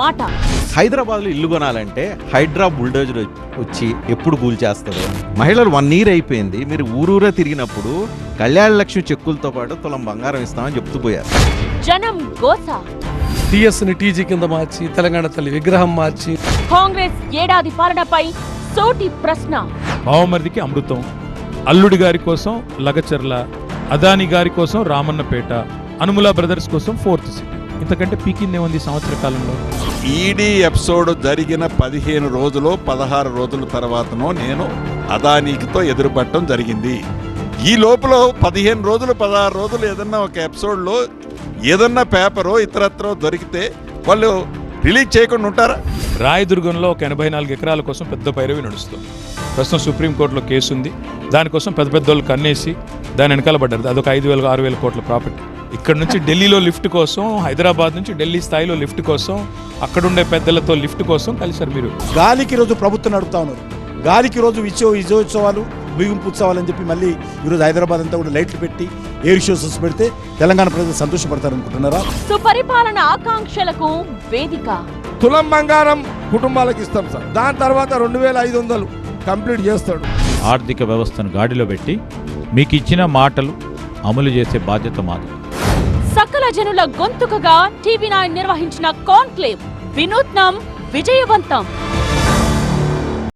మాట. హైదరాబాద్లో ఇల్లు కొనాలంటే హైడ్రా బుల్డోజర్ వచ్చి ఎప్పుడు కూల్ చేస్తుంది మహిళలు వన్ ఇయర్ అయిపోయింది. మీరు ఊరూరా తిరిగినప్పుడు కళ్యాణ లక్ష్మి చెక్కులతో పాటు తులం బంగారం ఇస్తామని చెప్తూ పోయారు. జనం గోస. టీఎస్ని టీజీ కింద మార్చి తెలంగాణ తల్లి విగ్రహం మార్చి. కాంగ్రెస్ ఏడాది పాలనపై సోటి ప్రశ్న. బావమరిదికి అమృతం అల్లుడి గారి కోసం లగచర్ల అదాని గారి కోసం రామన్నపేట అనుముల బ్రదర్స్ కోసం ఫోర్త్ సిటీ. ఇంతకంటే పీకిందే ఉంది సంవత్సర కాలంలో? ఈడీ ఎపిసోడ్ జరిగిన పదిహేను రోజులు పదహారు రోజుల తర్వాతనో నేను అదానీకితో ఎదురుపడటం జరిగింది. ఈ లోపల పదిహేను రోజులు పదహారు రోజులు ఏదన్నా ఒక ఎపిసోడ్లో ఏదన్నా పేపరో ఇతరత్రో దొరికితే వాళ్ళు రిలీజ్ చేయకుండా ఉంటారా? రాయదుర్గంలో ఒక ఎనభై నాలుగు ఎకరాల కోసం పెద్ద పైరవి నడుస్తుంది. ప్రస్తుతం సుప్రీంకోర్టులో కేసు ఉంది దానికోసం పెద్ద పెద్ద వాళ్ళు కన్నేసి దాని వెనకాల పడ్డారు. అదొక ఐదు వేల ఆరు వేల కోట్ల ప్రాపర్టీ. ఇక్కడ నుంచి ఢిల్లీలో లిఫ్ట్ కోసం హైదరాబాద్ నుంచి ఢిల్లీ స్థాయిలో లిఫ్ట్ కోసం అక్కడుండే పెద్దలతో లిఫ్ట్ కోసం కలిశారు మీరు. గాలికి రోజు ప్రభుత్వం నడుపుతా ఉన్నారు. గాలికి రోజు విజయో విజయోత్సవాలు ముగింపు ఉత్సవాలు అని చెప్పి మళ్ళీ ఈరోజు హైదరాబాద్ అంతా కూడా లైట్లు పెట్టి ఎయిర్ షోస్ పెడితే తెలంగాణ ప్రజలు సంతోషపడతారు అనుకుంటున్నారా సుపరిపాలన ఆకాంక్షలకు వేదిక. తులం బంగారం కుటుంబాలకు ఇస్తాం సార్. దాని తర్వాత రెండు వేల ఐదు వందలు కంప్లీట్ చేస్తాడు. ఆర్థిక వ్యవస్థను గాడిలో పెట్టి మీకు ఇచ్చిన మాటలు అమలు చేసే బాధ్యత మాది. సకల జనుల గొంతుకగా టీవీ నైన్ నిర్వహించిన కాన్క్లేవ్ వినూత్నం విజయవంతం.